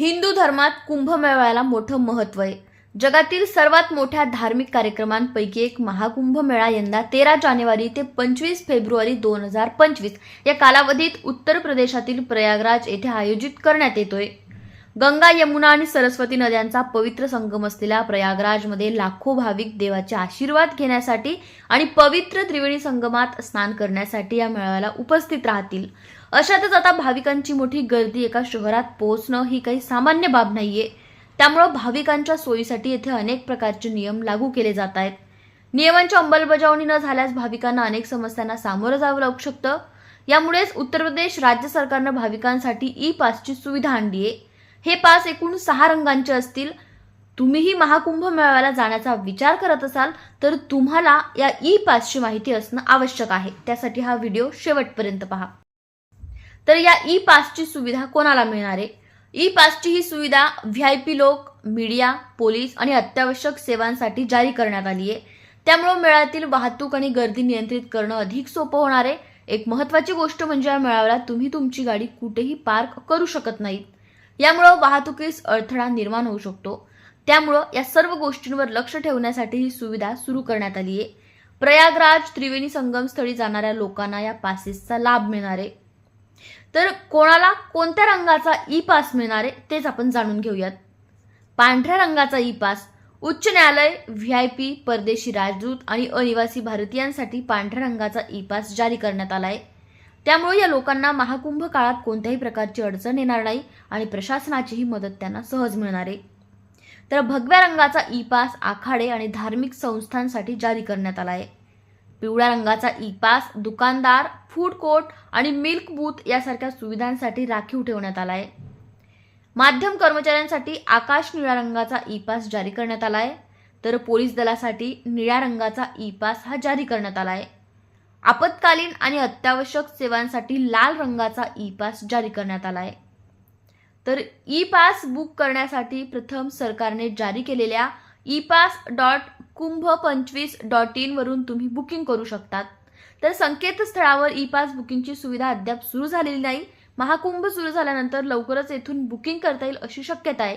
हिंदू धर्मात कुंभमेळ्याला मोठं महत्त्व आहे. जगातील सर्वात मोठ्या धार्मिक कार्यक्रमांपैकी एक महाकुंभमेळा यंदा तेरा जानेवारी ते पंचवीस फेब्रुवारी दोन हजार पंचवीस या कालावधीत उत्तर प्रदेशातील प्रयागराज येथे आयोजित करण्यात येतोय. गंगा यमुना आणि सरस्वती नद्यांचा पवित्र संगम असलेल्या प्रयागराजमध्ये लाखो भाविक देवाचे आशीर्वाद घेण्यासाठी आणि पवित्र त्रिवेणी संगमात स्नान करण्यासाठी या मेळाव्याला उपस्थित राहतील. अशातच आता भाविकांची मोठी गर्दी एका शहरात पोहोचणं ही काही सामान्य बाब नाहीये. त्यामुळं भाविकांच्या सोयीसाठी येथे अनेक प्रकारचे नियम लागू केले जात आहेत. नियमांची अंमलबजावणी न झाल्यास भाविकांना अनेक समस्यांना सामोरं जावं लागू शकतं. यामुळेच उत्तर प्रदेश राज्य सरकारनं भाविकांसाठी ई पासची सुविधा आणली आहे हे पास एकूण सहा रंगांचे असतील. तुम्हीही महाकुंभ मेळाव्याला जाण्याचा विचार करत असाल तर तुम्हाला या ई पासची माहिती असणं आवश्यक आहे. त्यासाठी हा व्हिडिओ शेवटपर्यंत पहा. तर या ई पासची सुविधा कोणाला मिळणार? आहे ई पासची ही सुविधा व्ही आय पी लोक मीडिया पोलीस आणि अत्यावश्यक सेवांसाठी जारी करण्यात आली आहे. त्यामुळं मेळ्यातील वाहतूक आणि गर्दी नियंत्रित करणं अधिक सोपं होणार आहे. एक महत्त्वाची गोष्ट म्हणजे या मेळाव्याला तुम्ही तुमची गाडी कुठेही पार्क करू शकत नाहीत. यामुळं वाहतुकीस अडथळा निर्माण होऊ शकतो. त्यामुळं या सर्व गोष्टींवर लक्ष ठेवण्यासाठी ही सुविधा सुरू करण्यात आली आहे. प्रयागराज त्रिवेणी संगमस्थळी जाणाऱ्या लोकांना या पासेसचा लाभ मिळणार आहे. तर कोणाला कोणत्या रंगाचा ई पास मिळणार आहे तेच आपण जाणून घेऊयात. पांढऱ्या रंगाचा ई पास उच्च न्यायालय व्ही आय पी परदेशी राजदूत आणि अनिवासी भारतीयांसाठी पांढऱ्या रंगाचा ई पास जारी करण्यात आला आहे. त्यामुळे या लोकांना महाकुंभ काळात कोणत्याही प्रकारची अडचण येणार नाही आणि प्रशासनाचीही मदत त्यांना सहज मिळणार आहे. तर भगव्या रंगाचा ई पास आखाडे आणि धार्मिक संस्थांसाठी जारी करण्यात आला आहे. पिवळ्या रंगाचा ई पास दुकानदार फूड कोर्ट आणि मिल्क बूथ यासारख्या सुविधांसाठी राखीव ठेवण्यात आला आहे. माध्यम कर्मचाऱ्यांसाठी आकाश निळ्या रंगाचा ई पास जारी करण्यात आला आहे. तर पोलीस दलासाठी निळ्या रंगाचा ई पास हा जारी करण्यात आला आहे. आपत्कालीन आणि अत्यावश्यक सेवांसाठी लाल रंगाचा ई पास जारी करण्यात आला आहे. तर ई पास बुक करण्यासाठी प्रथम सरकारने जारी केलेल्या ई पास डॉट कुंभ पंचवीस डॉट इन वरून तुम्ही बुकिंग करू शकतात. तर संकेतस्थळावर ई पास बुकिंगची सुविधा अद्याप सुरू झालेली नाही. महाकुंभ सुरू झाल्यानंतर लवकरच येथून बुकिंग करता येईल अशी शक्यता आहे.